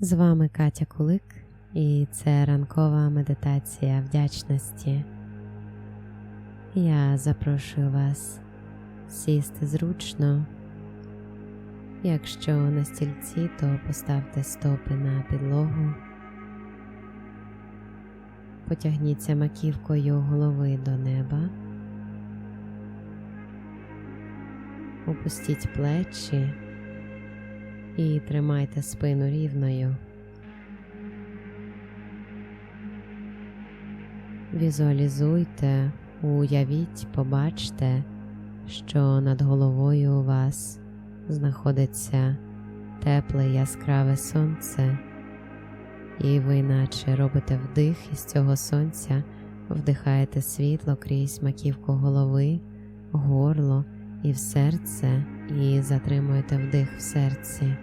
З вами Катя Кулик, і це ранкова медитація вдячності. Я запрошую вас сісти зручно. Якщо на стільці, то поставте стопи на підлогу. Потягніться маківкою голови до неба. Опустіть плечі і тримайте спину рівною. Візуалізуйте, уявіть, побачте, що над головою у вас знаходиться тепле яскраве сонце, і ви наче робите вдих із цього сонця, вдихаєте світло крізь маківку голови, горло і в серце, і затримуєте вдих в серці.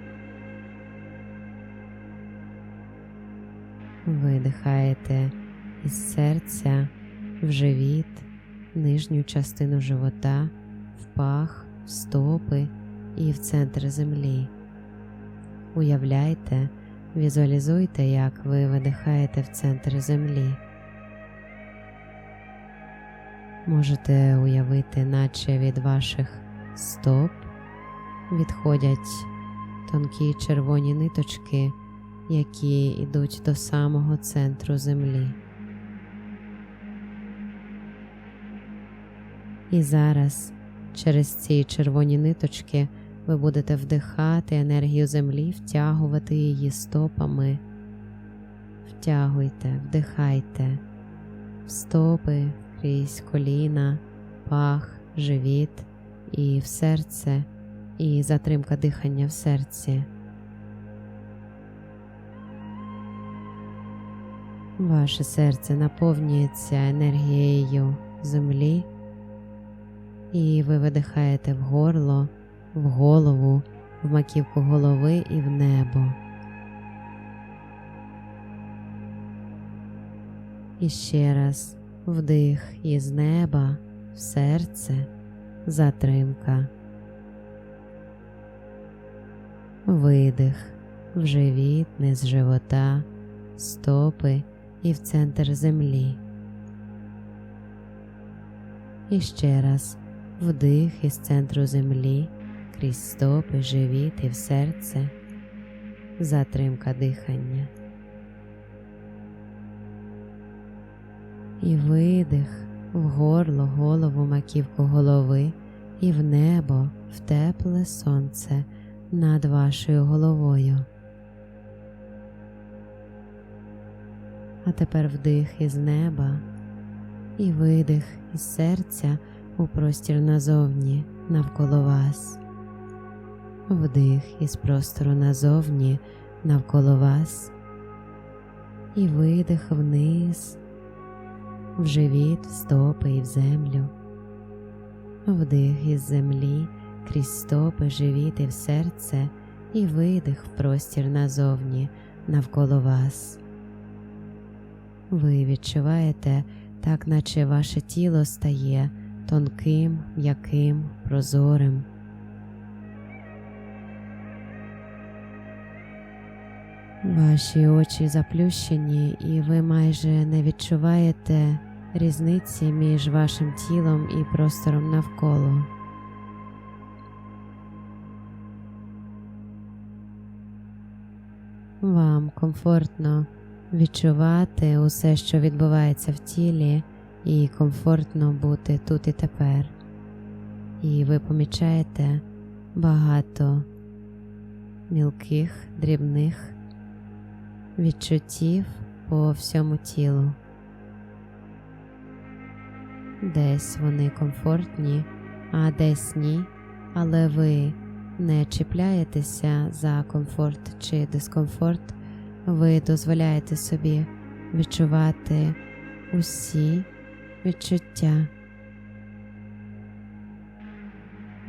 Видихаєте із серця в живіт, нижню частину живота, в пах, в стопи і в центр землі. Уявляйте, візуалізуйте, як ви видихаєте в центр землі. Можете уявити, наче від ваших стоп відходять тонкі червоні ниточки, які йдуть до самого центру землі. І зараз через ці червоні ниточки ви будете вдихати енергію землі, втягувати її стопами. Втягуйте, вдихайте в стопи крізь коліна, пах, живіт і в серце, і затримка дихання в серці. Ваше серце наповнюється енергією землі, і ви видихаєте в горло, в голову, в маківку голови і в небо. І ще раз вдих із неба в серце, затримка, видих в живіт, низ живота, стопи і в центр землі. І ще раз вдих із центру землі крізь стопи, живіт і в серце, затримка дихання. І видих в горло, голову, маківку голови і в небо, в тепле сонце над вашою головою. А тепер вдих із неба і видих із серця у простір назовні навколо вас. Вдих із простору назовні навколо вас. І видих вниз, в живіт, в стопи і в землю. Вдих із землі крізь стопи, живіт і в серце, і видих в простір назовні навколо вас. Ви відчуваєте, так наче ваше тіло стає тонким, м'яким, прозорим. Ваші очі заплющені, і ви майже не відчуваєте різниці між вашим тілом і простором навколо. Вам комфортно відчувати усе, що відбувається в тілі, і комфортно бути тут і тепер. І ви помічаєте багато мілких, дрібних відчуттів по всьому тілу. Десь вони комфортні, а десь ні, але ви не чіпляєтеся за комфорт чи дискомфорт, ви дозволяєте собі відчувати усі відчуття.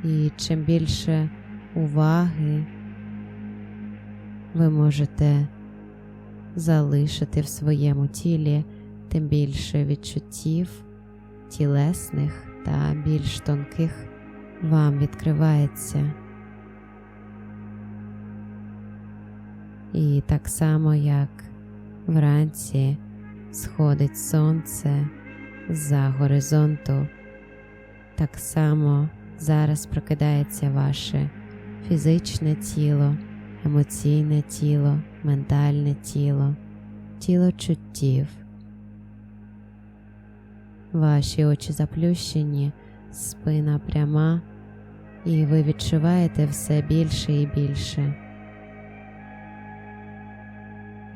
І чим більше уваги ви можете залишити в своєму тілі, тим більше відчуттів тілесних та більш тонких вам відкривається. І так само, як вранці сходить сонце за горизонту, так само зараз прокидається ваше фізичне тіло, емоційне тіло, ментальне тіло, тіло чуттів. Ваші очі заплющені, спина пряма, і ви відчуваєте все більше і більше.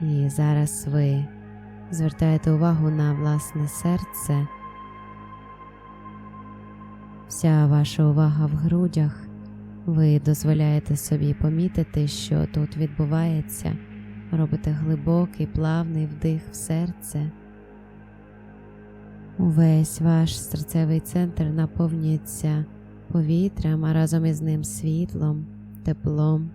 І зараз ви звертаєте увагу на власне серце. Вся ваша увага в грудях. Ви дозволяєте собі помітити, що тут відбувається, робите глибокий, плавний вдих в серце. Увесь ваш серцевий центр наповнюється повітрям, а разом із ним світлом, теплом.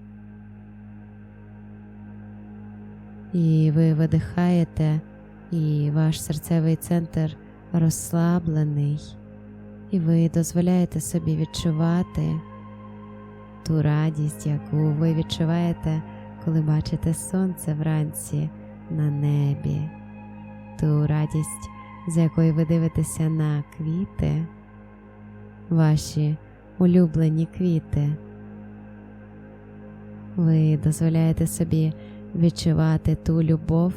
І ви видихаєте, і ваш серцевий центр розслаблений, і ви дозволяєте собі відчувати ту радість, яку ви відчуваєте, коли бачите сонце вранці на небі, ту радість, з якою ви дивитеся на квіти, ваші улюблені квіти. Ви дозволяєте собі відчувати ту любов,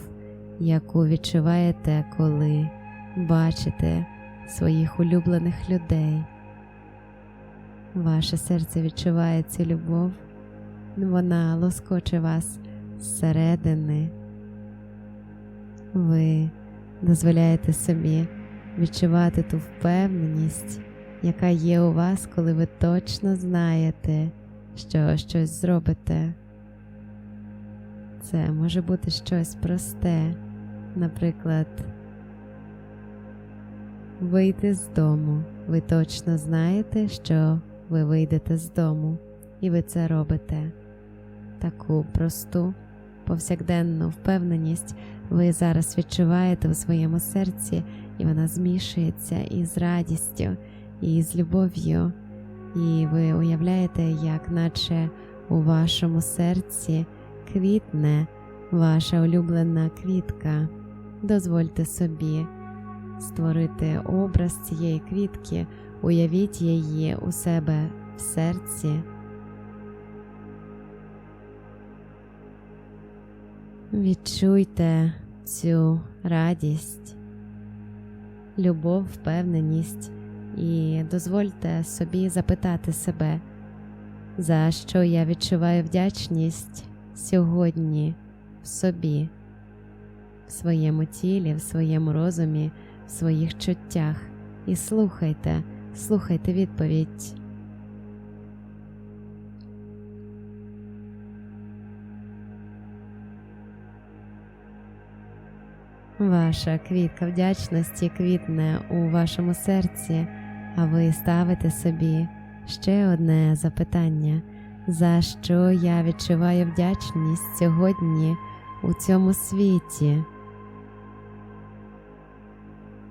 яку відчуваєте, коли бачите своїх улюблених людей. Ваше серце відчуває цю любов, вона лоскоче вас зсередини. Ви дозволяєте собі відчувати ту впевненість, яка є у вас, коли ви точно знаєте, що щось зробите. Це може бути щось просте, наприклад, вийти з дому. Ви точно знаєте, що ви вийдете з дому, і ви це робите. Таку просту, повсякденну впевненість ви зараз відчуваєте у своєму серці, і вона змішується із радістю, і з любов'ю, і ви уявляєте, як наче у вашому серці квітне ваша улюблена квітка. Дозвольте собі створити образ цієї квітки, уявіть її у себе в серці. Відчуйте цю радість, любов, впевненість і дозвольте собі запитати себе, за що я відчуваю вдячність сьогодні в собі, в своєму тілі, в своєму розумі, в своїх чуттях. І слухайте, слухайте відповідь. Ваша квітка вдячності квітне у вашому серці, а ви ставите собі ще одне запитання, за що я відчуваю вдячність сьогодні у цьому світі.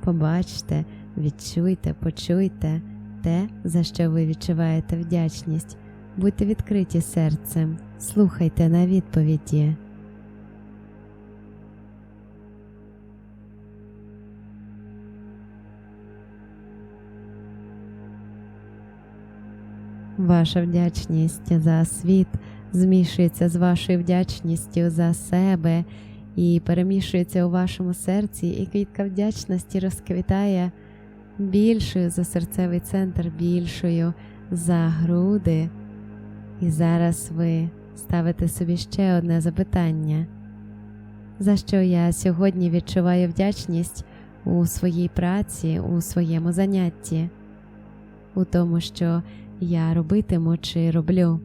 Побачте, відчуйте, почуйте те, за що ви відчуваєте вдячність. Будьте відкриті серцем, слухайте на відповіді. Ваша вдячність за світ змішується з вашою вдячністю за себе і перемішується у вашому серці, і квітка вдячності розквітає більшою за серцевий центр, більшою за груди. І зараз ви ставите собі ще одне запитання, за що я сьогодні відчуваю вдячність у своїй праці, у своєму занятті, у тому, що я робитиму чи роблю.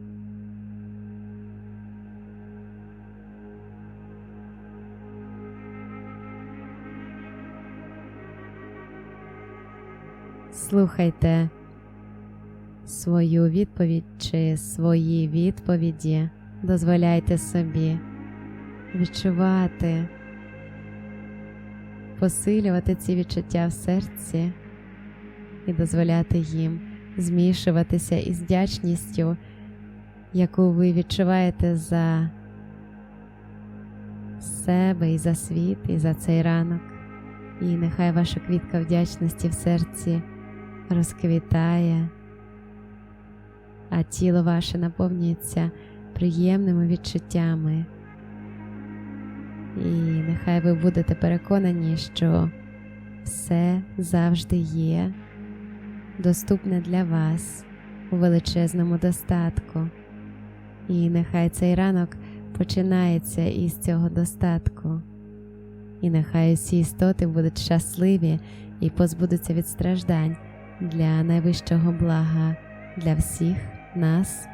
Слухайте свою відповідь чи свої відповіді, дозволяйте собі відчувати, посилювати ці відчуття в серці і дозволяти їм змішуватися із вдячністю, яку ви відчуваєте за себе і за світ, і за цей ранок. І нехай ваша квітка вдячності в серці розквітає, а тіло ваше наповнюється приємними відчуттями. І нехай ви будете переконані, що все завжди є доступне для вас у величезному достатку. І нехай цей ранок починається із цього достатку. І нехай усі істоти будуть щасливі і позбудуться від страждань для найвищого блага для всіх нас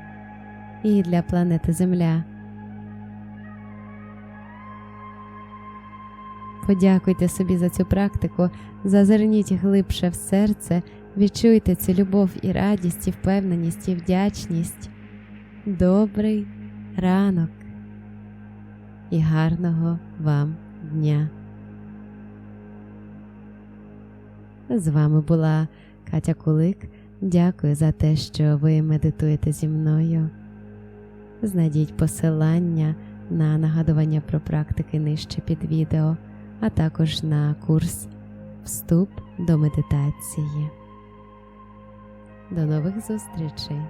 і для планети Земля. Подякуйте собі за цю практику, зазирніть глибше в серце, відчуйте цю любов і радість, і впевненість, і вдячність. Добрий ранок і гарного вам дня. З вами була Катя Кулик. Дякую за те, що ви медитуєте зі мною. Знайдіть посилання на нагадування про практики нижче під відео, а також на курс Вступ до медитації. До нових зустрічей!